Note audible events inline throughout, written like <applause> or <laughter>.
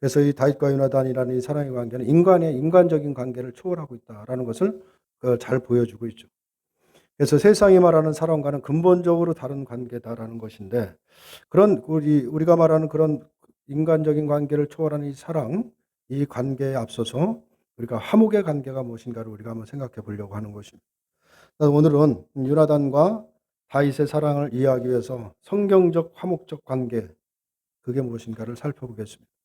그래서 이 다윗과 요나단이라는 이 사랑의 관계는 인간의 인간적인 관계를 초월하고 있다라는 것을 어, 잘 보여주고 있죠. 그래서 세상이 말하는 사랑과는 근본적으로 다른 관계다라는 것인데 그런 우리 우리가 말하는 그런 인간적인 관계를 초월하는 이 사랑, 이 관계에 앞서서 우리가 화목의 관계가 무엇인가를 우리가 한번 생각해 보려고 하는 것입니다. 오늘은 유나단과 다윗의 사랑을 이해하기 위해서 성경적 화목적 관계 그게 무엇인가를 살펴보겠습니다.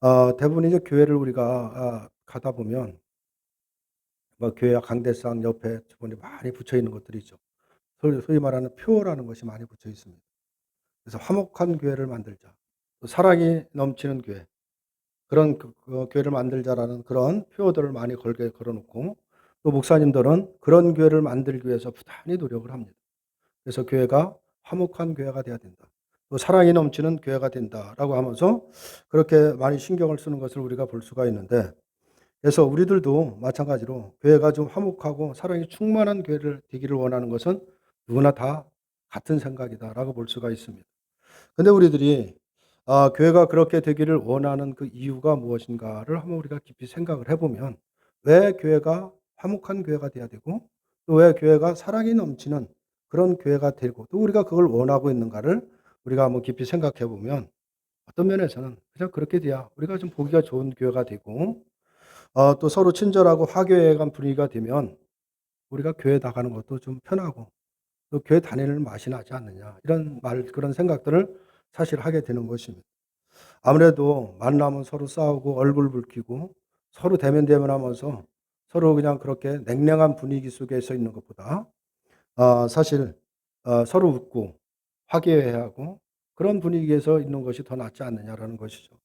어, 대부분 이제 교회를 우리가 아, 가다 보면 뭐 교회 강대상 옆에 주변에 많이 붙여 있는 것들이 있죠. 소위, 말하는 표라는 것이 많이 붙여 있습니다. 그래서 화목한 교회를 만들자. 또 사랑이 넘치는 교회. 그런 그, 그 교회를 만들자라는 그런 표어들을 많이 걸게 걸어놓고 또 목사님들은 그런 교회를 만들기 위해서 부단히 노력을 합니다. 그래서 교회가 화목한 교회가 돼야 된다. 또 사랑이 넘치는 교회가 된다라고 하면서 그렇게 많이 신경을 쓰는 것을 우리가 볼 수가 있는데 그래서 우리들도 마찬가지로 교회가 좀 화목하고 사랑이 충만한 교회를 되기를 원하는 것은 누구나 다 같은 생각이다라고 볼 수가 있습니다. 근데 우리들이 아, 교회가 그렇게 되기를 원하는 그 이유가 무엇인가를 한번 우리가 깊이 생각을 해보면 왜 교회가 화목한 교회가 돼야 되고 또 왜 교회가 사랑이 넘치는 그런 교회가 되고 또 우리가 그걸 원하고 있는가를 우리가 한번 깊이 생각해 보면 어떤 면에서는 그냥 그렇게 돼야 우리가 좀 보기가 좋은 교회가 되고 어, 또 서로 친절하고 화교회관 분위기가 되면 우리가 교회 나가는 것도 좀 편하고 또 교회 다니는 맛이 나지 않느냐 이런 말 그런 생각들을 사실 하게 되는 것입니다. 아무래도 만나면 서로 싸우고 얼굴 붉히고 서로 대면 대면하면서 서로 그냥 그렇게 냉랭한 분위기 속에서 있는 것보다 어, 사실 어, 서로 웃고 화기애애하고 그런 분위기에서 있는 것이 더 낫지 않느냐라는 것이죠.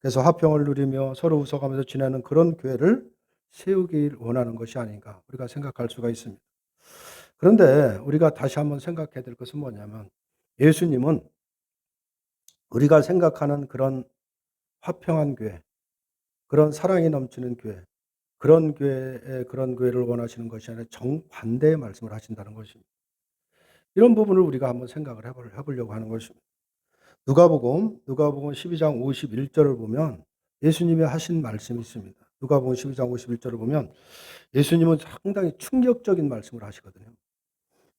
그래서 화평을 누리며 서로 웃어가면서 지내는 그런 교회를 세우길 원하는 것이 아닌가 우리가 생각할 수가 있습니다. 그런데 우리가 다시 한번 생각해야 될 것은 뭐냐면 예수님은 우리가 생각하는 그런 화평한 교회, 그런 사랑이 넘치는 교회, 그런 교회에 그런 교회를 원하시는 것이 아니라 정반대의 말씀을 하신다는 것입니다. 이런 부분을 우리가 한번 생각을 해보려고 하는 것입니다. 누가복음 누가복음 12장 51절을 보면 예수님이 하신 말씀이 있습니다. 누가복음 12장 51절을 보면 예수님은 상당히 충격적인 말씀을 하시거든요.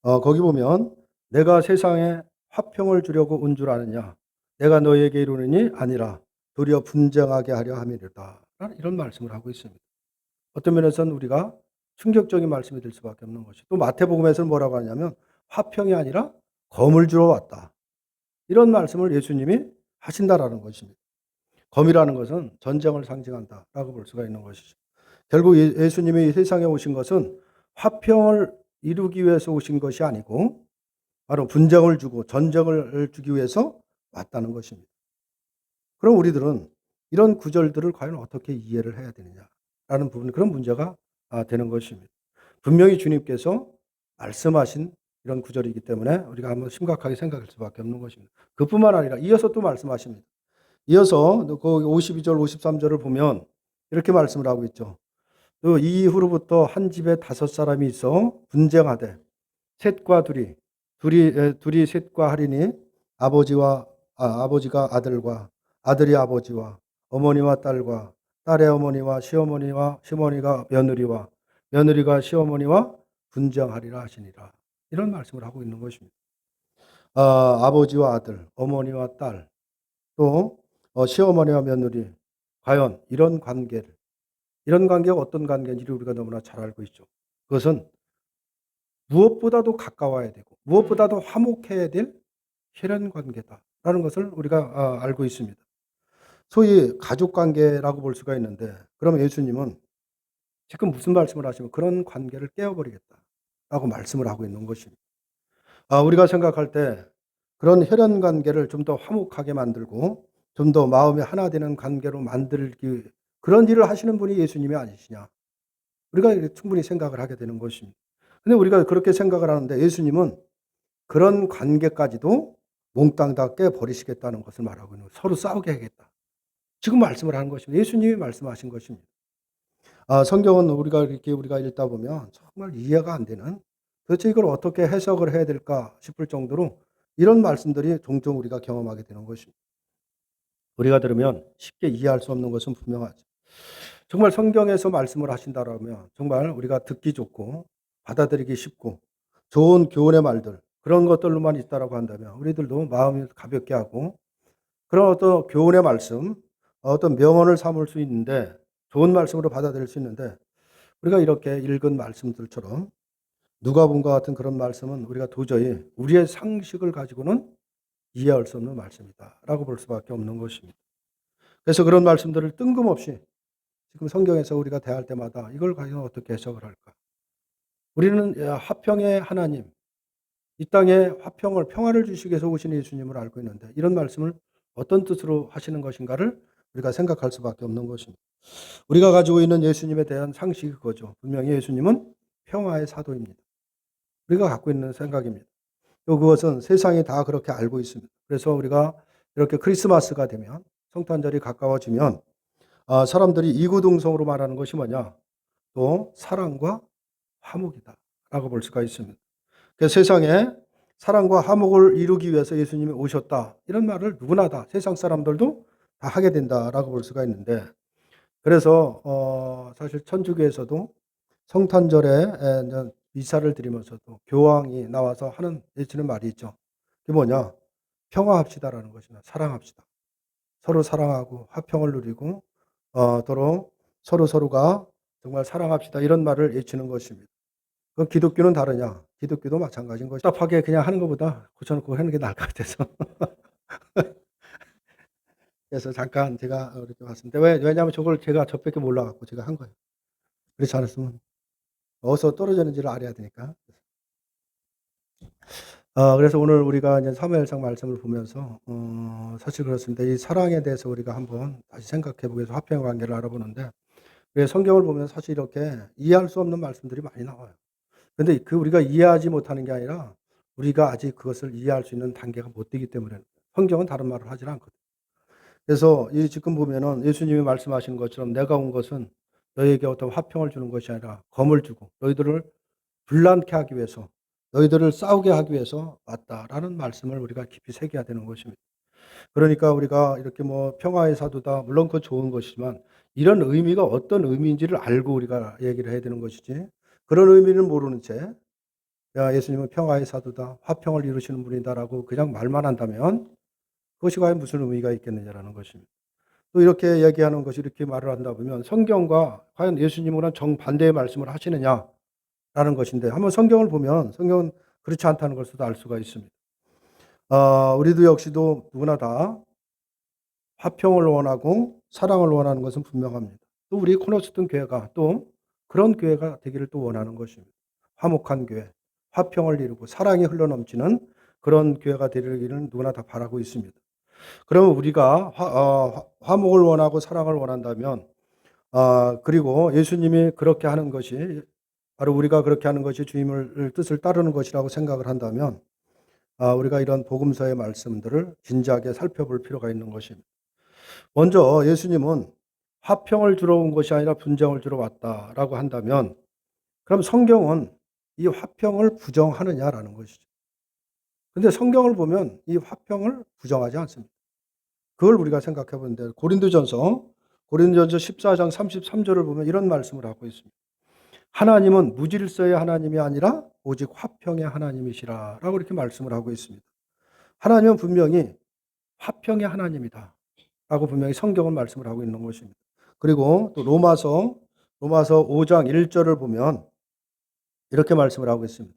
어, 거기 보면 내가 세상에 화평을 주려고 온 줄 아느냐 내가 너에게 이루느니 아니라 도리어 분쟁하게 하려 함이로다. 이런 말씀을 하고 있습니다. 어떤 면에서는 우리가 충격적인 말씀이 될 수밖에 없는 것이. 또 마태복음에서는 뭐라고 하냐면 화평이 아니라 검을 주러 왔다. 이런 말씀을 예수님이 하신다라는 것입니다. 검이라는 것은 전쟁을 상징한다라고 볼 수가 있는 것이죠. 결국 예, 예수님이 세상에 오신 것은 화평을 이루기 위해서 오신 것이 아니고 바로 분쟁을 주고 전쟁을 주기 위해서 왔다는 것입니다. 그럼 우리들은 이런 구절들을 과연 어떻게 이해를 해야 되느냐라는 부분 그런 문제가 아, 되는 것입니다. 분명히 주님께서 말씀하신 이런 구절이기 때문에 우리가 한번 심각하게 생각할 수밖에 없는 것입니다. 그뿐만 아니라 이어서 또 말씀하십니다. 이어서 그 52절, 53절을 보면 이렇게 말씀을 하고 있죠. 그 이후로부터 한 집에 다섯 사람이 있어 분쟁하되 셋과 둘이 둘이 둘이 셋과 하리니 아버지와 아, 아버지가 아들과 아들이 아버지와 어머니와 딸과 딸의 어머니와 시어머니와 시어머니가 며느리와 며느리가 시어머니와 분쟁하리라 하시니라. 이런 말씀을 하고 있는 것입니다. 아, 아버지와 아들, 어머니와 딸, 또 어, 시어머니와 며느리, 과연 이런 관계를, 이런 관계가 어떤 관계인지를 우리가 너무나 잘 알고 있죠. 그것은 무엇보다도 가까워야 되고, 무엇보다도 화목해야 될 혈연 관계다. 라는 것을 우리가 아, 알고 있습니다. 소위 가족 관계라고 볼 수가 있는데 그러면 예수님은 지금 무슨 말씀을 하시면 그런 관계를 깨어버리겠다 라고 말씀을 하고 있는 것입니다. 아, 우리가 생각할 때 그런 혈연 관계를 좀 더 화목하게 만들고 좀 더 마음이 하나 되는 관계로 만들기 그런 일을 하시는 분이 예수님이 아니시냐. 우리가 충분히 생각을 하게 되는 것입니다. 근데 우리가 그렇게 생각을 하는데 예수님은 그런 관계까지도 몽땅 다 깨버리시겠다는 것을 말하고 있는 거예요. 서로 싸우게 하겠다. 지금 말씀을 하는 것입니다. 예수님이 말씀하신 것입니다. 아, 성경은 우리가 이렇게 우리가 읽다 보면 정말 이해가 안 되는 도대체 이걸 어떻게 해석을 해야 될까 싶을 정도로 이런 말씀들이 종종 우리가 경험하게 되는 것입니다. 우리가 들으면 쉽게 이해할 수 없는 것은 분명하죠. 정말 성경에서 말씀을 하신다라면 정말 우리가 듣기 좋고 받아들이기 쉽고 좋은 교훈의 말들 그런 것들로만 있다라고 한다면 우리들도 마음이 가볍게 하고 그런 어떤 교훈의 말씀 어떤 명언을 삼을 수 있는데 좋은 말씀으로 받아들일 수 있는데 우리가 이렇게 읽은 말씀들처럼 누가복음과 같은 그런 말씀은 우리가 도저히 우리의 상식을 가지고는 이해할 수 없는 말씀이다라고 볼 수밖에 없는 것입니다. 그래서 그런 말씀들을 뜬금없이 지금 성경에서 우리가 대할 때마다 이걸 과연 어떻게 해석을 할까? 우리는 화평의 하나님, 이 땅에 화평을 평화를 주시기 위해서 오신 예수님을 알고 있는데 이런 말씀을 어떤 뜻으로 하시는 것인가를 우리가 생각할 수밖에 없는 것입니다. 우리가 가지고 있는 예수님에 대한 상식이 그거죠. 분명히 예수님은 평화의 사도입니다. 우리가 갖고 있는 생각입니다. 또 그것은 세상이 다 그렇게 알고 있습니다. 그래서 우리가 이렇게 크리스마스가 되면 성탄절이 가까워지면 아, 사람들이 이구동성으로 말하는 것이 뭐냐? 또 사랑과 화목이다라고 볼 수가 있습니다. 그 세상에 사랑과 화목을 이루기 위해서 예수님이 오셨다. 이런 말을 누구나 다 세상 사람들도 다 하게 된다라고 볼 수가 있는데 그래서 어, 사실 천주교에서도 성탄절에 미사를 드리면서도 교황이 나와서 하는 외치는 말이 있죠. 그게 뭐냐? 평화합시다라는 것이나 사랑합시다. 서로 사랑하고 화평을 누리고 어, 도로 서로 서로가 정말 사랑합시다 이런 말을 외치는 것입니다. 그 기독교는 다르냐? 기독교도 마찬가지인 것이 답하게 그냥 하는 것보다 고쳐놓고 하는 게 나을 것 같아서. <laughs> 그래서 잠깐 제가 이렇게 왔습니다. 왜, 왜냐하면 저걸 제가 저밖에 몰라갖고 제가 한 거예요. 그렇지 않았으면 어디서 떨어졌는지를 알아야 되니까. 어, 그래서 오늘 우리가 이제 사무엘상 말씀을 보면서 어, 사실 그렇습니다. 이 사랑에 대해서 우리가 한번 다시 생각해 보기 위해서 화평 관계를 알아보는데 성경을 보면 사실 이렇게 이해할 수 없는 말씀들이 많이 나와요. 근데 그 우리가 이해하지 못하는 게 아니라 우리가 아직 그것을 이해할 수 있는 단계가 못 되기 때문에 성경은 다른 말을 하지 않거든. 그래서 이 지금 보면은 예수님이 말씀하시는 것처럼 내가 온 것은 너희에게 어떤 화평을 주는 것이 아니라 검을 주고 너희들을 불난케 하기 위해서 너희들을 싸우게 하기 위해서 왔다라는 말씀을 우리가 깊이 새겨야 되는 것입니다. 그러니까 우리가 이렇게 뭐 평화의 사도다 물론 그 좋은 것이지만 이런 의미가 어떤 의미인지를 알고 우리가 얘기를 해야 되는 것이지 그런 의미는 모르는 채, 야, 예수님은 평화의 사도다, 화평을 이루시는 분이다라고 그냥 말만 한다면 그것이 과연 무슨 의미가 있겠느냐라는 것입니다. 또 이렇게 얘기하는 것이 이렇게 말을 한다 보면 성경과 과연 예수님은 정반대의 말씀을 하시느냐라는 것인데 한번 성경을 보면 성경은 그렇지 않다는 것을 알 수가 있습니다. 어, 우리도 역시도 누구나 다 화평을 원하고 사랑을 원하는 것은 분명합니다. 또 우리 코너스턴 교회가 또 그런 교회가 되기를 또 원하는 것입니다. 화목한 교회, 화평을 이루고 사랑이 흘러넘치는 그런 교회가 되기를 누구나 다 바라고 있습니다. 그러면 우리가 화, 어, 화목을 원하고 사랑을 원한다면, 어, 그리고 예수님이 그렇게 하는 것이 바로 우리가 그렇게 하는 것이 주님을 뜻을 따르는 것이라고 생각을 한다면, 어, 우리가 이런 복음서의 말씀들을 진지하게 살펴볼 필요가 있는 것입니다. 먼저 예수님은 화평을 주러 온 것이 아니라 분쟁을 주러 왔다라고 한다면 그럼 성경은 이 화평을 부정하느냐라는 것이죠. 근데 성경을 보면 이 화평을 부정하지 않습니다. 그걸 우리가 생각해 보는데 고린도전서 고린도전서 14장 33절을 보면 이런 말씀을 하고 있습니다. 하나님은 무질서의 하나님이 아니라 오직 화평의 하나님이시라라고 이렇게 말씀을 하고 있습니다. 하나님은 분명히 화평의 하나님이다. 라고 분명히 성경은 말씀을 하고 있는 것입니다. 그리고 또 로마서 로마서 5장 1절을 보면 이렇게 말씀을 하고 있습니다.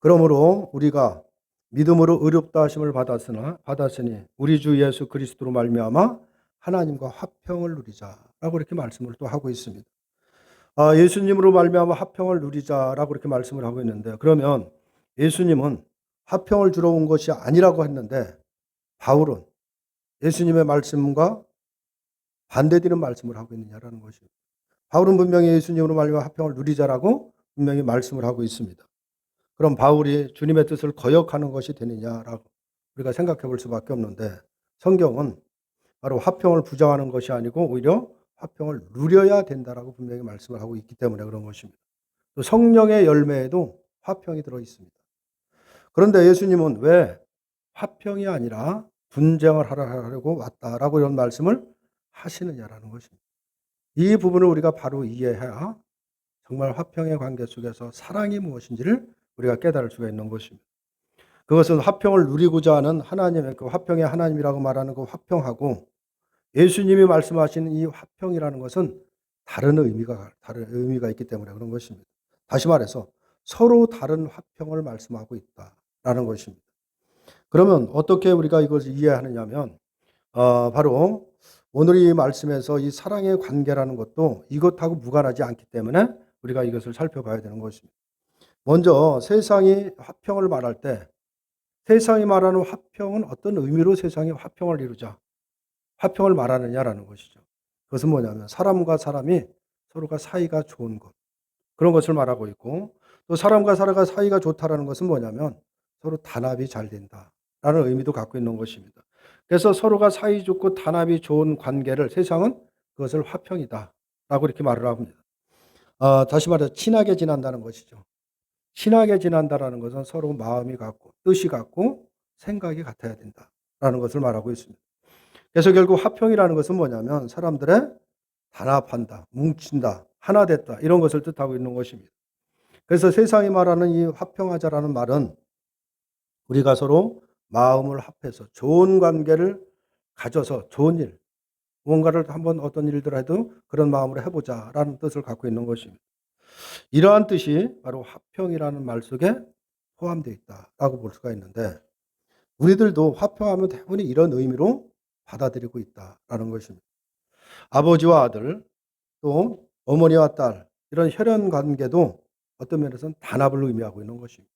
그러므로 우리가 믿음으로 의롭다 하심을 받았으나 받았으니 우리 주 예수 그리스도로 말미암아 하나님과 화평을 누리자라고 이렇게 말씀을 또 하고 있습니다. 아, 예수님으로 말미암아 화평을 누리자라고 이렇게 말씀을 하고 있는데 그러면 예수님은 화평을 주러 온 것이 아니라고 했는데 바울은 예수님의 말씀과 반대되는 말씀을 하고 있느냐라는 것입니다. 바울은 분명히 예수님으로 말미암아 화평을 누리자라고 분명히 말씀을 하고 있습니다. 그럼 바울이 주님의 뜻을 거역하는 것이 되느냐라고 우리가 생각해 볼 수밖에 없는데 성경은 바로 화평을 부정하는 것이 아니고 오히려 화평을 누려야 된다라고 분명히 말씀을 하고 있기 때문에 그런 것입니다. 또 성령의 열매에도 화평이 들어 있습니다. 그런데 예수님은 왜 화평이 아니라 분쟁을 하려고 왔다라고 이런 말씀을 하시느냐라는 것입니다. 이 부분을 우리가 바로 이해해야 정말 화평의 관계 속에서 사랑이 무엇인지를 우리가 깨달을 수가 있는 것입니다. 그것은 화평을 누리고자 하는 하나님의 그 화평의 하나님이라고 말하는 그 화평하고 예수님이 말씀하시는 이 화평이라는 것은 다른 의미가 다른 의미가 있기 때문에 그런 것입니다. 다시 말해서 서로 다른 화평을 말씀하고 있다라는 것입니다. 그러면 어떻게 우리가 이것을 이해하느냐면 어, 바로 오늘 이 말씀에서 이 사랑의 관계라는 것도 이것하고 무관하지 않기 때문에 우리가 이것을 살펴봐야 되는 것입니다. 먼저 세상이 화평을 말할 때 세상이 말하는 화평은 어떤 의미로 세상이 화평을 이루자 화평을 말하느냐라는 것이죠. 그것은 뭐냐면 사람과 사람이 서로가 사이가 좋은 것 그런 것을 말하고 있고 또 사람과 사람과 사이가 좋다라는 것은 뭐냐면 서로 단합이 잘 된다라는 의미도 갖고 있는 것입니다. 그래서 서로가 사이 좋고 단합이 좋은 관계를 세상은 그것을 화평이다라고 이렇게 말을 합니다. 아, 다시 말해서 친하게 지낸다는 것이죠. 친하게 지낸다라는 것은 서로 마음이 같고 뜻이 같고 생각이 같아야 된다라는 것을 말하고 있습니다. 그래서 결국 화평이라는 것은 뭐냐면 사람들의 단합한다, 뭉친다, 하나 됐다 이런 것을 뜻하고 있는 것입니다. 그래서 세상이 말하는 이 화평하자라는 말은 우리가 서로 마음을 합해서 좋은 관계를 가져서 좋은 일, 무언가를 한번 어떤 일들 해도 그런 마음으로 해보자라는 뜻을 갖고 있는 것입니다. 이러한 뜻이 바로 화평이라는 말 속에 포함되어 있다라고 볼 수가 있는데 우리들도 화평하면 대부분이 이런 의미로 받아들이고 있다라는 것입니다. 아버지와 아들 또 어머니와 딸 이런 혈연 관계도 어떤 면에서는 단합을 의미하고 있는 것입니다.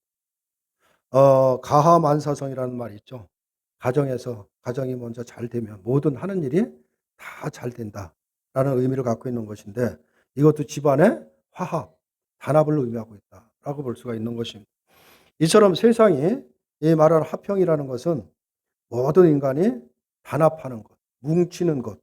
어, 가하만사성이라는 말이 있죠. 가정에서 가정이 먼저 잘 되면 모든 하는 일이 다 잘 된다라는 의미를 갖고 있는 것인데 이것도 집안의 화합, 단합을 의미하고 있다라고 볼 수가 있는 것입니다. 이처럼 세상이 이 말하는 화평이라는 것은 모든 인간이 단합하는 것, 뭉치는 것,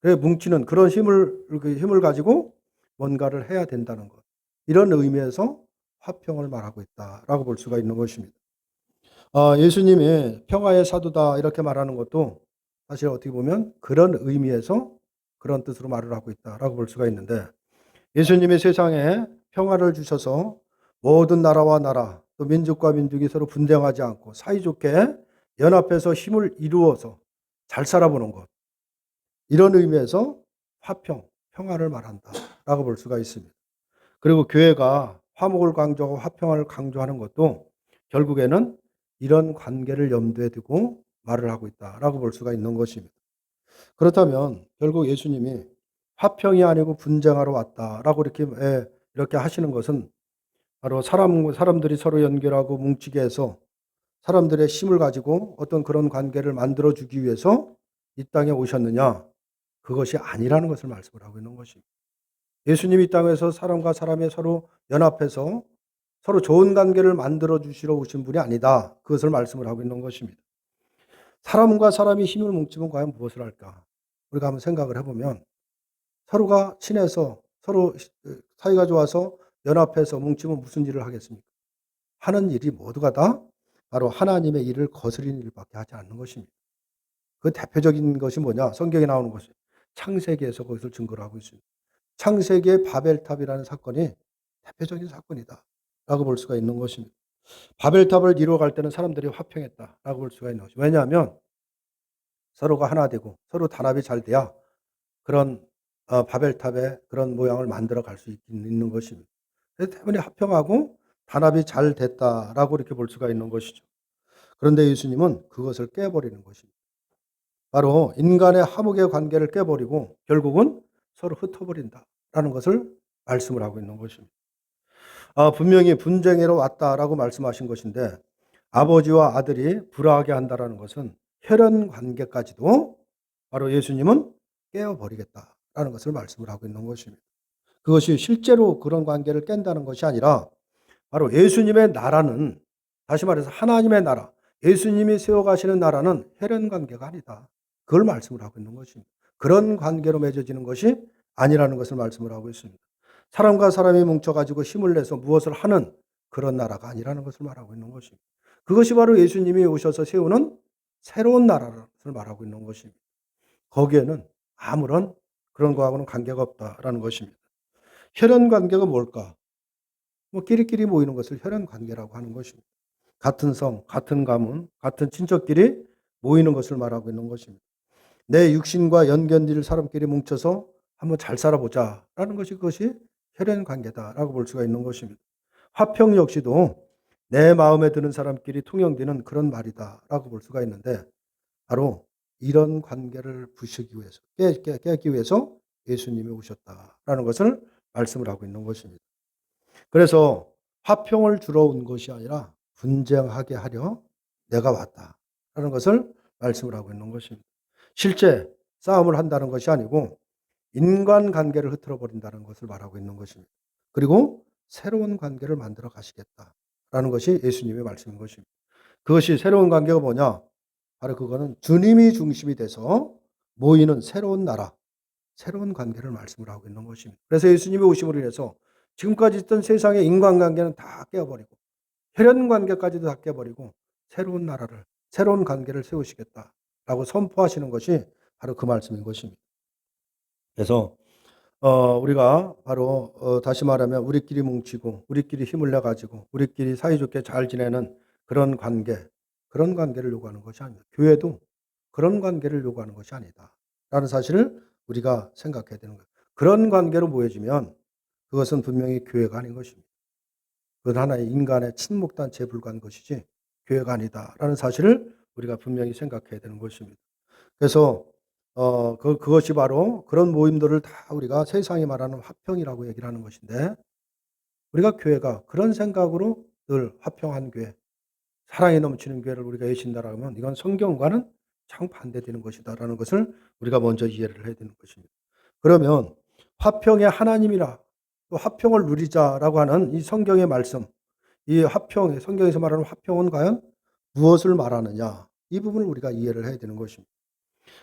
그래 뭉치는 그런 힘을 그 힘을 가지고 뭔가를 해야 된다는 것 이런 의미에서 화평을 말하고 있다라고 볼 수가 있는 것입니다. 어, 예수님이 평화의 사도다 이렇게 말하는 것도 사실 어떻게 보면 그런 의미에서 그런 뜻으로 말을 하고 있다라고 볼 수가 있는데 예수님이 세상에 평화를 주셔서 모든 나라와 나라 또 민족과 민족이 서로 분쟁하지 않고 사이좋게 연합해서 힘을 이루어서 잘 살아보는 것 이런 의미에서 화평, 평화를 말한다라고 볼 수가 있습니다. 그리고 교회가 화목을 강조하고 화평을 강조하는 것도 결국에는 이런 관계를 염두에 두고 말을 하고 있다라고 볼 수가 있는 것입니다. 그렇다면 결국 예수님이 화평이 아니고 분쟁하러 왔다라고 이렇게 예, 이렇게 하시는 것은 바로 사람 사람들이 서로 연결하고 뭉치게 해서 사람들의 힘을 가지고 어떤 그런 관계를 만들어 주기 위해서 이 땅에 오셨느냐? 그것이 아니라는 것을 말씀을 하고 있는 것입니다. 예수님이 이 땅에서 사람과 사람의 서로 연합해서 서로 좋은 관계를 만들어 주시러 오신 분이 아니다. 그것을 말씀을 하고 있는 것입니다. 사람과 사람이 힘을 뭉치면 과연 무엇을 할까? 우리가 한번 생각을 해보면 서로가 친해서 서로 사이가 좋아서 연합해서 뭉치면 무슨 일을 하겠습니까? 하는 일이 모두가 다 바로 하나님의 일을 거스리는 일밖에 하지 않는 것입니다. 그 대표적인 것이 뭐냐? 성경에 나오는 것이 창세기에서 그것을 증거를 하고 있습니다. 창세기의 바벨탑이라는 사건이 대표적인 사건이다. 라고 볼 수가 있는 것입니다. 바벨탑을 이루어갈 때는 사람들이 화평했다 라고 볼 수가 있는 것이죠. 왜냐하면 서로가 하나 되고 서로 단합이 잘 돼야 그런 어, 바벨탑의 그런 모양을 만들어 갈 수 있는 것입니다. 대부분이 화평하고 단합이 잘 됐다라고 이렇게 볼 수가 있는 것이죠. 그런데 예수님은 그것을 깨버리는 것입니다. 바로 인간의 화목의 관계를 깨버리고 결국은 서로 흩어버린다라는 것을 말씀을 하고 있는 것입니다. 아, 분명히 분쟁으로 왔다라고 말씀하신 것인데 아버지와 아들이 불화하게 한다라는 것은 혈연 관계까지도 바로 예수님은 깨어버리겠다 라는 것을 말씀을 하고 있는 것입니다. 그것이 실제로 그런 관계를 깬다는 것이 아니라 바로 예수님의 나라는 다시 말해서 하나님의 나라, 예수님이 세워가시는 나라는 혈연 관계가 아니다. 그걸 말씀을 하고 있는 것입니다. 그런 관계로 맺어지는 것이 아니라는 것을 말씀을 하고 있습니다. 사람과 사람이 뭉쳐가지고 힘을 내서 무엇을 하는 그런 나라가 아니라는 것을 말하고 있는 것입니다. 그것이 바로 예수님이 오셔서 세우는 새로운 나라를 말하고 있는 것입니다. 거기에는 아무런 그런 거하고는 관계가 없다라는 것입니다. 혈연 관계가 뭘까? 뭐 끼리끼리 모이는 것을 혈연 관계라고 하는 것입니다. 같은 성, 같은 가문, 같은 친척끼리 모이는 것을 말하고 있는 것입니다. 내 육신과 연결될 사람끼리 뭉쳐서 한번 잘 살아보자라는 것이 그것이 혈연 관계다라고 볼 수가 있는 것입니다. 화평 역시도 내 마음에 드는 사람끼리 통용되는 그런 말이다라고 볼 수가 있는데 바로 이런 관계를 부수기 위해서 깨, 깨, 깨기 위해서 예수님이 오셨다라는 것을 말씀을 하고 있는 것입니다. 그래서 화평을 주러 온 것이 아니라 분쟁하게 하려 내가 왔다라는 것을 말씀을 하고 있는 것입니다. 실제 싸움을 한다는 것이 아니고 인간 관계를 흐트러 버린다는 것을 말하고 있는 것입니다. 그리고 새로운 관계를 만들어 가시겠다라는 것이 예수님의 말씀인 것입니다. 그것이 새로운 관계가 뭐냐? 바로 그거는 주님이 중심이 돼서 모이는 새로운 나라, 새로운 관계를 말씀을 하고 있는 것입니다. 그래서 예수님이 오심으로 인해서 지금까지 있던 세상의 인간관계는 다 깨어버리고 혈연 관계까지도 다 깨버리고 새로운 나라를 새로운 관계를 세우시겠다라고 선포하시는 것이 바로 그 말씀인 것입니다. 그래서 어, 우리가 바로 어, 다시 말하면 우리끼리 뭉치고 우리끼리 힘을 내 가지고 우리끼리 사이좋게 잘 지내는 그런 관계 그런 관계를 요구하는 것이 아니다. 교회도 그런 관계를 요구하는 것이 아니다. 라는 사실을 우리가 생각해야 되는 거예요. 그런 관계로 모여지면 그것은 분명히 교회가 아닌 것입니다. 그건 하나의 인간의 친목단체에 불과한 것이지 교회가 아니다. 라는 사실을 우리가 분명히 생각해야 되는 것입니다. 그래서 어, 그, 그것이 바로 그런 모임들을 다 우리가 세상이 말하는 화평이라고 얘기를 하는 것인데 우리가 교회가 그런 생각으로 늘 화평한 교회, 사랑이 넘치는 교회를 우리가 예신다라고 하면 이건 성경과는 정반대되는 것이다라는 것을 우리가 먼저 이해를 해야 되는 것입니다. 그러면 화평의 하나님이라 또 화평을 누리자라고 하는 이 성경의 말씀, 이 화평, 성경에서 말하는 화평은 과연 무엇을 말하느냐? 이 부분을 우리가 이해를 해야 되는 것입니다.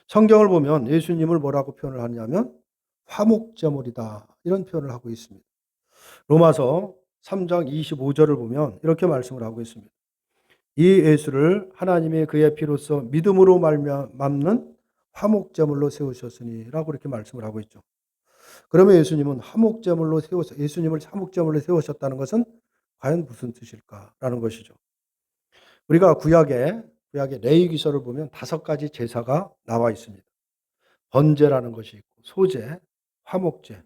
성경을 보면 예수님을 뭐라고 표현을 하냐면 화목제물이다. 이런 표현을 하고 있습니다. 로마서 3장 25절을 보면 이렇게 말씀을 하고 있습니다. 이 예수를 하나님의 그의 피로써 믿음으로 말미암는 화목제물로 세우셨으니라고 이렇게 말씀을 하고 있죠. 그러면 예수님은 화목제물로 세우셔 예수님을 화목제물로 세우셨다는 것은 과연 무슨 뜻일까라는 것이죠. 우리가 구약에 구약의 레위 기서를 보면 다섯 가지 제사가 나와 있습니다. 번제라는 것이 있고 소제, 화목제,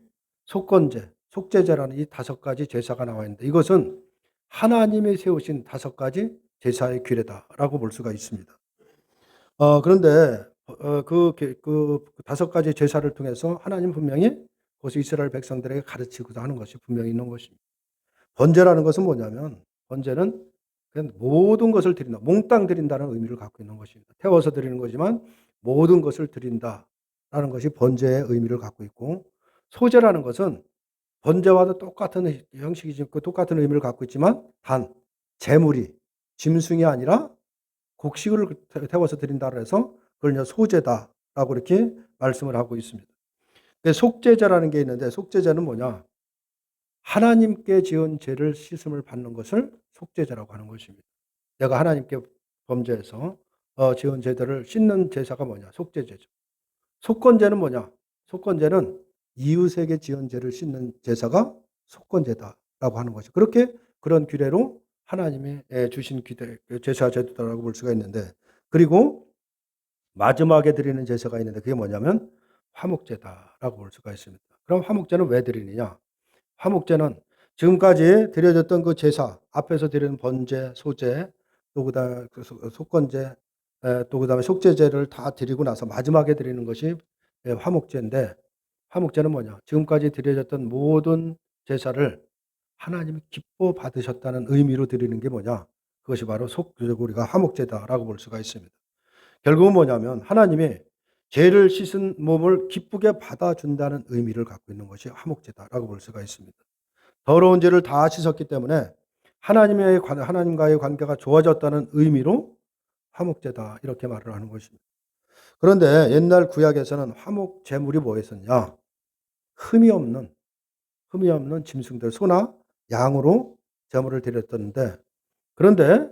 속건제, 속제제라는 이 다섯 가지 제사가 나와 있는데 이것은 하나님이 세우신 다섯 가지 제사의 규례다라고 볼 수가 있습니다. 어, 그런데 어, 그, 그 다섯 가지 제사를 통해서 하나님 분명히 그것을 이스라엘 백성들에게 가르치고자 하는 것이 분명히 있는 것입니다. 번제라는 것은 뭐냐면 번제는 그냥 모든 것을 드린다. 몽땅 드린다는 의미를 갖고 있는 것입니다. 태워서 드리는 거지만 모든 것을 드린다라는 것이 번제의 의미를 갖고 있고 소제라는 것은 번제와도 똑같은 형식이지 그 똑같은 의미를 갖고 있지만 단 재물이 짐승이 아니라 곡식을 태워서 드린다 해서 그걸 소제다라고 이렇게 말씀을 하고 있습니다. 속죄제라는 게 있는데 속죄제는 뭐냐? 하나님께 지은 죄를 씻음을 받는 것을 속죄제라고 하는 것입니다. 내가 하나님께 범죄해서 어, 지은 죄들을 씻는 제사가 뭐냐? 속죄제죠. 속건제는 뭐냐? 속건제는 이웃에게 지은 죄를 씻는 제사가 속건제다라고 하는 것이 그렇게 그런 규례로 하나님이 주신 제사 제도라고 볼 수가 있는데 그리고 마지막에 드리는 제사가 있는데 그게 뭐냐면 화목제다라고 볼 수가 있습니다. 그럼 화목제는 왜 드리느냐? 화목제는 지금까지 드려졌던 그 제사 앞에서 드리는 번제, 소제, 또 그다음 그 속건제, 또 그다음에 속제제를 다 드리고 나서 마지막에 드리는 것이 화목제인데 화목제는 뭐냐? 지금까지 드려졌던 모든 제사를 하나님이 기뻐 받으셨다는 의미로 드리는 게 뭐냐? 그것이 바로 속죄고 우리가 화목제다라고 볼 수가 있습니다. 결국은 뭐냐면 하나님이 죄를 씻은 몸을 기쁘게 받아준다는 의미를 갖고 있는 것이 화목제다라고 볼 수가 있습니다. 더러운 죄를 다 씻었기 때문에 하나님의 하나님과의 관계가 좋아졌다는 의미로 화목제다 이렇게 말을 하는 것입니다. 그런데 옛날 구약에서는 화목 제물이 뭐였었냐? 흠이 없는 흠이 없는 짐승들 소나 양으로 제물을 드렸던데 그런데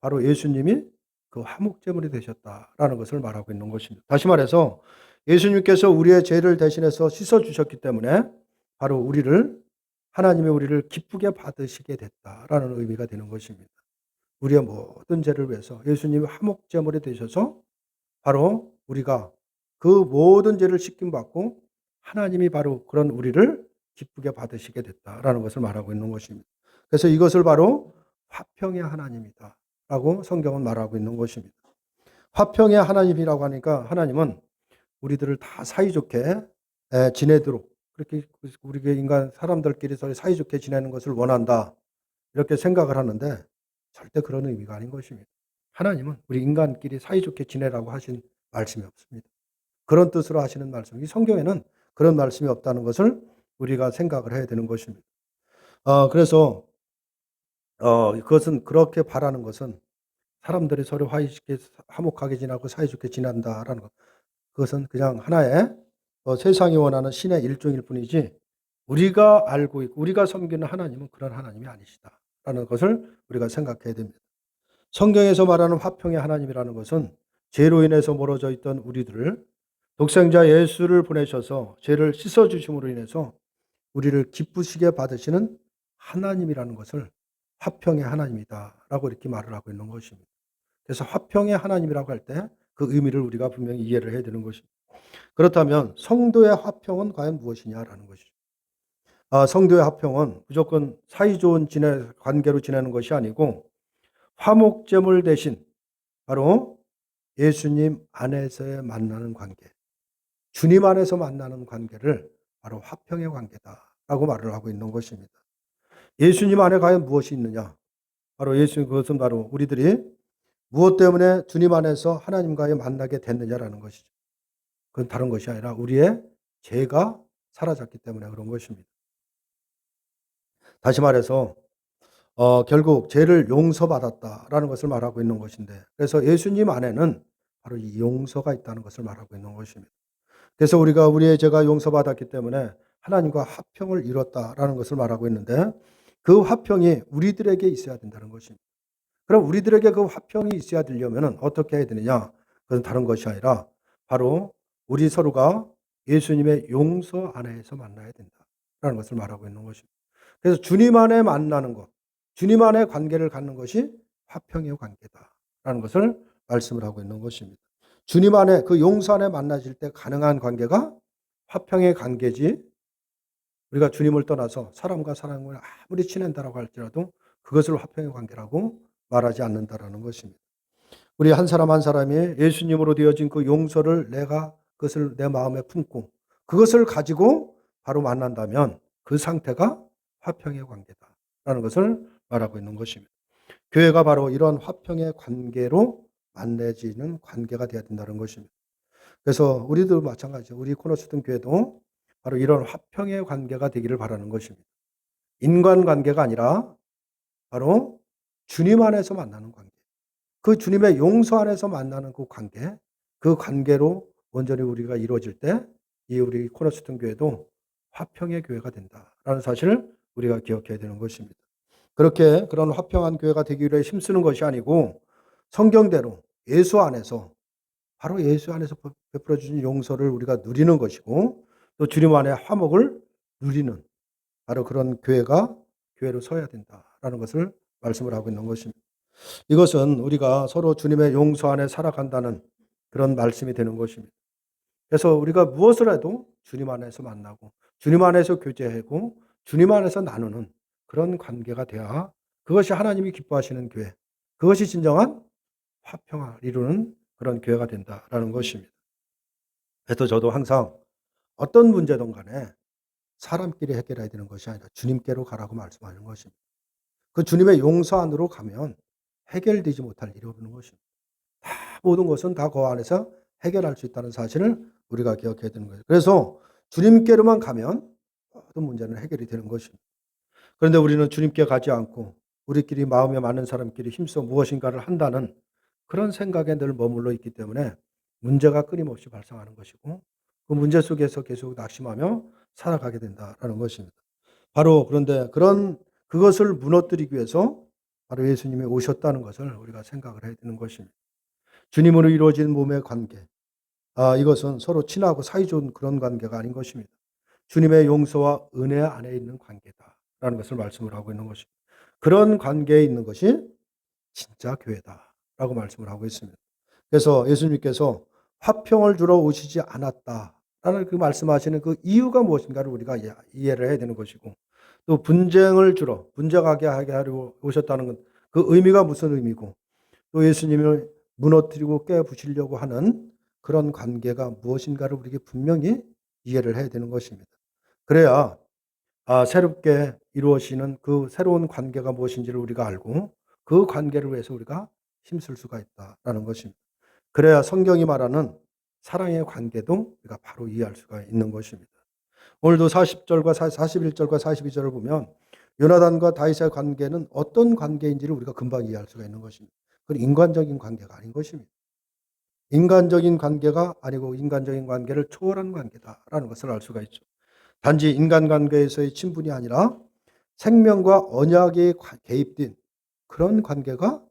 바로 예수님이 그 화목제물이 되셨다라는 것을 말하고 있는 것입니다. 다시 말해서 예수님께서 우리의 죄를 대신해서 씻어 주셨기 때문에 바로 우리를 하나님의 우리를 기쁘게 받으시게 됐다라는 의미가 되는 것입니다. 우리의 모든 죄를 위해서 예수님이 화목제물이 되셔서 바로 우리가 그 모든 죄를 씻김 받고 하나님이 바로 그런 우리를 기쁘게 받으시게 됐다라는 것을 말하고 있는 것입니다. 그래서 이것을 바로 화평의 하나님이다 라고 성경은 말하고 있는 것입니다. 화평의 하나님이라고 하니까 하나님은 우리들을 다 사이좋게 에, 지내도록 그렇게 우리 인간 사람들끼리 사이좋게 지내는 것을 원한다 이렇게 생각을 하는데 절대 그런 의미가 아닌 것입니다. 하나님은 우리 인간끼리 사이좋게 지내라고 하신 말씀이 없습니다. 그런 뜻으로 하시는 말씀. 이 성경에는 그런 말씀이 없다는 것을 우리가 생각을 해야 되는 것입니다. 어, 그래서 어, 그것은 그렇게 바라는 것은 사람들이 서로 화이좋게 화목하게 지나고 사이좋게 지낸다라는 것. 그것은 그냥 하나의 어, 세상이 원하는 신의 일종일 뿐이지 우리가 알고 있고 우리가 섬기는 하나님은 그런 하나님이 아니시다라는 것을 우리가 생각해야 됩니다. 성경에서 말하는 화평의 하나님이라는 것은 죄로 인해서 멀어져 있던 우리들을 독생자 예수를 보내셔서 죄를 씻어 주심으로 인해서 우리를 기쁘시게 받으시는 하나님이라는 것을 화평의 하나님이다라고 이렇게 말을 하고 있는 것입니다. 그래서 화평의 하나님이라고 할 때 그 의미를 우리가 분명히 이해를 해야 되는 것입니다. 그렇다면 성도의 화평은 과연 무엇이냐라는 것이죠. 아, 성도의 화평은 무조건 사이 좋은 지내, 관계로 지내는 것이 아니고 화목제물 대신 바로 예수님 안에서의 만나는 관계, 주님 안에서 만나는 관계를 바로 화평의 관계다라고 말을 하고 있는 것입니다. 예수님 안에 과연 무엇이 있느냐? 바로 예수님 그것은 바로 우리들이 무엇 때문에 주님 안에서 하나님과의 만나게 됐느냐라는 것이죠. 그건 다른 것이 아니라 우리의 죄가 사라졌기 때문에 그런 것입니다. 다시 말해서 어, 결국 죄를 용서받았다라는 것을 말하고 있는 것인데 그래서 예수님 안에는 바로 이 용서가 있다는 것을 말하고 있는 것입니다. 그래서 우리가 우리의 죄가 용서받았기 때문에 하나님과 화평을 이뤘다라는 것을 말하고 있는데 그 화평이 우리들에게 있어야 된다는 것입니다. 그럼 우리들에게 그 화평이 있어야 되려면 어떻게 해야 되느냐? 그건 다른 것이 아니라 바로 우리 서로가 예수님의 용서 안에서 만나야 된다라는 것을 말하고 있는 것입니다. 그래서 주님 안에 만나는 것, 주님 안에 관계를 갖는 것이 화평의 관계다라는 것을 말씀을 하고 있는 것입니다. 주님 안에 그 용서 안에 만나질 때 가능한 관계가 화평의 관계지 우리가 주님을 떠나서 사람과 사람을 아무리 친한다라고 할지라도 그것을 화평의 관계라고 말하지 않는다라는 것입니다. 우리 한 사람 한 사람이 예수님으로 되어진 그 용서를 내가 그것을 내 마음에 품고 그것을 가지고 바로 만난다면 그 상태가 화평의 관계다라는 것을 말하고 있는 것입니다. 교회가 바로 이런 화평의 관계로 만나지는 관계가 되어야 된다는 것입니다. 그래서 우리도 마찬가지죠. 우리 코너스든 교회도 바로 이런 화평의 관계가 되기를 바라는 것입니다. 인간 관계가 아니라 바로 주님 안에서 만나는 관계. 그 주님의 용서 안에서 만나는 그 관계, 그 관계로 온전히 우리가 이루어질 때 이 우리 코너스든 교회도 화평의 교회가 된다라는 사실을 우리가 기억해야 되는 것입니다. 그렇게 그런 화평한 교회가 되기 위해 힘쓰는 것이 아니고 성경대로 예수 안에서 바로 예수 안에서 베풀어 주신 용서를 우리가 누리는 것이고 또 주님 안에 화목을 누리는 바로 그런 교회가 교회로 서야 된다라는 것을 말씀을 하고 있는 것입니다. 이것은 우리가 서로 주님의 용서 안에 살아간다는 그런 말씀이 되는 것입니다. 그래서 우리가 무엇을 해도 주님 안에서 만나고 주님 안에서 교제하고 주님 안에서 나누는 그런 관계가 돼야 그것이 하나님이 기뻐하시는 교회, 그것이 진정한 화평을 이루는 그런 교회가 된다라는 것입니다. 그래서 저도 항상 어떤 문제든 간에 사람끼리 해결해야 되는 것이 아니라 주님께로 가라고 말씀하는 것입니다. 그 주님의 용서 안으로 가면 해결되지 못할 일이 없는 것입니다. 다 모든 것은 다 그 안에서 해결할 수 있다는 사실을 우리가 기억해야 되는 거예요. 그래서 주님께로만 가면 모든 문제는 해결이 되는 것입니다. 그런데 우리는 주님께 가지 않고 우리끼리 마음에 맞는 사람끼리 힘써 무엇인가를 한다는 그런 생각에 늘 머물러 있기 때문에 문제가 끊임없이 발생하는 것이고 그 문제 속에서 계속 낙심하며 살아가게 된다라는 것입니다. 바로 그런데 그런 그것을 무너뜨리기 위해서 바로 예수님이 오셨다는 것을 우리가 생각을 해야 되는 것입니다. 주님으로 이루어진 몸의 관계. 아, 이것은 서로 친하고 사이좋은 그런 관계가 아닌 것입니다. 주님의 용서와 은혜 안에 있는 관계다 라는 것을 말씀을 하고 있는 것입니다. 그런 관계에 있는 것이 진짜 교회다 라고 말씀을 하고 있습니다. 그래서 예수님께서 화평을 주러 오시지 않았다 라는 그 말씀하시는 그 이유가 무엇인가를 우리가 이해를 해야 되는 것이고 또 분쟁을 주러 분쟁하게 하게 하려 오셨다는 건 그 의미가 무슨 의미고 또 예수님을 무너뜨리고 깨부시려고 하는 그런 관계가 무엇인가를 우리에게 분명히 이해를 해야 되는 것입니다. 그래야 아, 새롭게 이루어지는 그 새로운 관계가 무엇인지를 우리가 알고 그 관계를 위해서 우리가 힘쓸 수가 있다라는 것입니다. 그래야 성경이 말하는 사랑의 관계도 우리가 바로 이해할 수가 있는 것입니다. 오늘도 40절과 41절과 42절을 보면 요나단과 다윗의 관계는 어떤 관계인지를 우리가 금방 이해할 수가 있는 것입니다. 그건 인간적인 관계가 아닌 것입니다. 인간적인 관계가 아니고 인간적인 관계를 초월한 관계다라는 것을 알 수가 있죠. 단지 인간 관계에서의 친분이 아니라 생명과 언약에 개입된 그런 관계가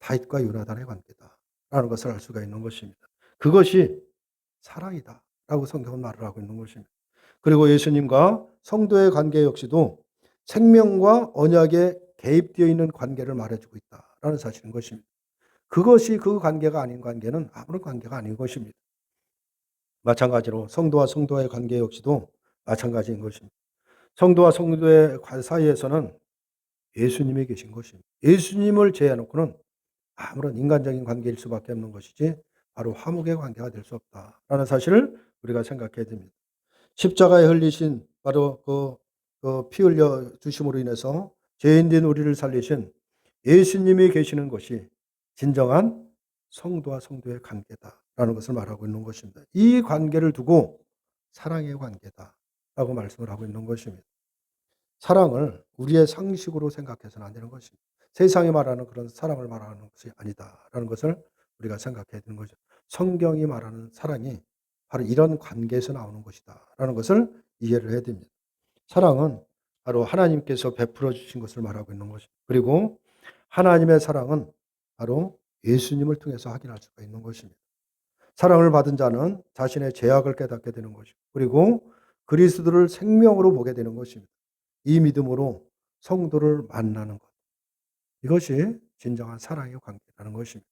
다윗과 요나단의 관계다 라는 것을 알 수가 있는 것입니다. 그것이 사랑이다 라고 성경은 말을 하고 있는 것입니다. 그리고 예수님과 성도의 관계 역시도 생명과 언약에 개입되어 있는 관계를 말해주고 있다라는 사실인 것입니다. 그것이 그 관계가 아닌 관계는 아무런 관계가 아닌 것입니다. 마찬가지로 성도와 성도의 관계 역시도 마찬가지인 것입니다. 성도와 성도의 사이에서는 예수님이 계신 것입니다. 예수님을 제외놓고는 아무런 인간적인 관계일 수밖에 없는 것이지 바로 화목의 관계가 될 수 없다라는 사실을 우리가 생각해야 됩니다. 십자가에 흘리신 바로 그, 그 피 흘려 주심으로 인해서 죄인된 우리를 살리신 예수님이 계시는 것이 진정한 성도와 성도의 관계다라는 것을 말하고 있는 것입니다. 이 관계를 두고 사랑의 관계다. 라고 말씀을 하고 있는 것입니다. 사랑을 우리의 상식으로 생각해서는 안 되는 것입니다. 세상이 말하는 그런 사랑을 말하는 것이 아니다라는 것을 우리가 생각해야 되는 거죠. 성경이 말하는 사랑이 바로 이런 관계에서 나오는 것이다라는 것을 이해를 해야 됩니다. 사랑은 바로 하나님께서 베풀어 주신 것을 말하고 있는 것입니다. 그리고 하나님의 사랑은 바로 예수님을 통해서 확인할 수가 있는 것입니다. 사랑을 받은 자는 자신의 죄악을 깨닫게 되는 것이고 그리고 그리스도를 생명으로 보게 되는 것입니다. 이 믿음으로 성도를 만나는 것. 이것이 진정한 사랑의 관계라는 것입니다.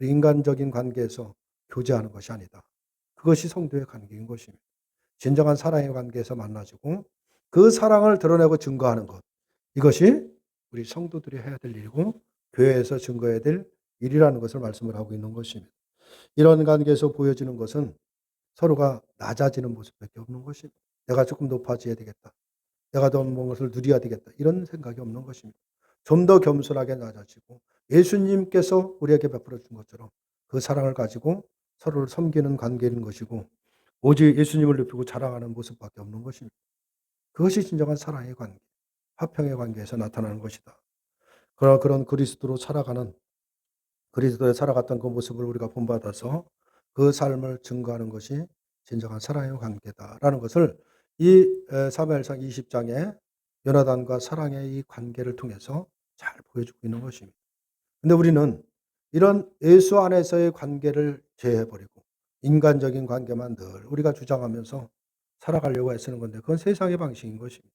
인간적인 관계에서 교제하는 것이 아니다. 그것이 성도의 관계인 것입니다. 진정한 사랑의 관계에서 만나지고 그 사랑을 드러내고 증거하는 것. 이것이 우리 성도들이 해야 될 일이고 교회에서 증거해야 될 일이라는 것을 말씀을 하고 있는 것입니다. 이런 관계에서 보여지는 것은 서로가 낮아지는 모습밖에 없는 것입니다. 내가 조금 높아져야 되겠다. 내가 더 무엇을 누려야 되겠다. 이런 생각이 없는 것입니다. 좀 더 겸손하게 낮아지고 예수님께서 우리에게 베풀어 준 것처럼 그 사랑을 가지고 서로를 섬기는 관계인 것이고 오직 예수님을 높이고 자랑하는 모습밖에 없는 것입니다. 그것이 진정한 사랑의 관계, 화평의 관계에서 나타나는 것이다. 그러나 그런 그리스도로 살아가는 그리스도에 살아갔던 그 모습을 우리가 본받아서 그 삶을 증거하는 것이 진정한 사랑의 관계다라는 것을 이 사무엘상 20장에 요나단과 사랑의 이 관계를 통해서 잘 보여주고 있는 것입니다. 근데 우리는 이런 예수 안에서의 관계를 제해버리고 인간적인 관계만 늘 우리가 주장하면서 살아가려고 애쓰는 건데 그건 세상의 방식인 것입니다.